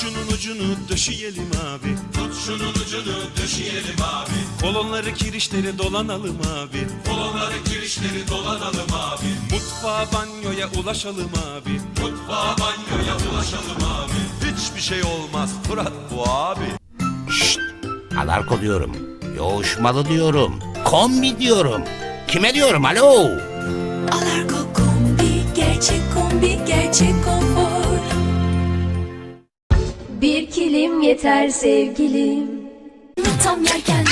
şunun ucunu döşeyelim abi. Tut şunun ucunu döşeyelim abi. Kolonları kirişleri dolanalım abi. Kolonları kirişleri dolanalım abi. Mutfağa banyoya ulaşalım abi. Mutfağa banyoya ulaşalım abi. Hiçbir şey olmaz Fırat bu abi. Alarko diyorum. Yoğuşmalı diyorum. Kombi diyorum. Kime diyorum alo? Alarko Bir kilim yeter sevgilim. Tam yerken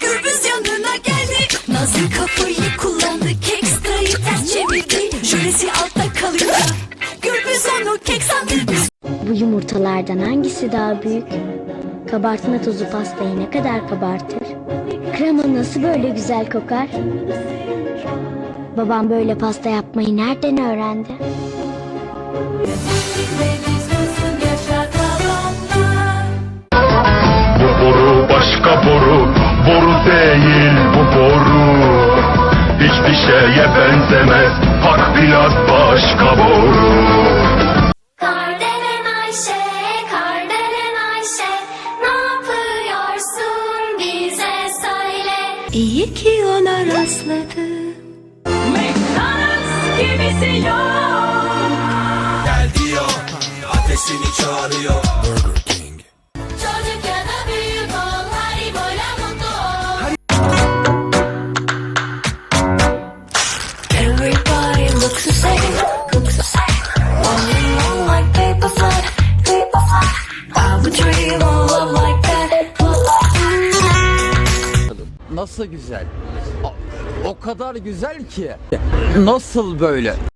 Gürbüz yanına geldi. Nazlı kapıyı kullandı. Kekstrayı ters çevirdi. Jölesi altta kalıyor. Gürbüz onu kek sandı. Bu yumurtalardan hangisi daha büyük? Kabartma tozu pastayı ne kadar kabartır? Krema nasıl böyle güzel kokar? Babam böyle pasta yapmayı nereden öğrendi? Değil bu boru. Hiçbir şeye benzemez, hak biraz başka boru. Kardelen Ayşe, Kardelen Ayşe, ne yapıyorsun bize söyle. İyi ki ona rastladı. McDonald's gibisi yok. Gel diyor, adresini çağırıyor. Nasıl güzel? O- kadar güzel ki. Nasıl böyle?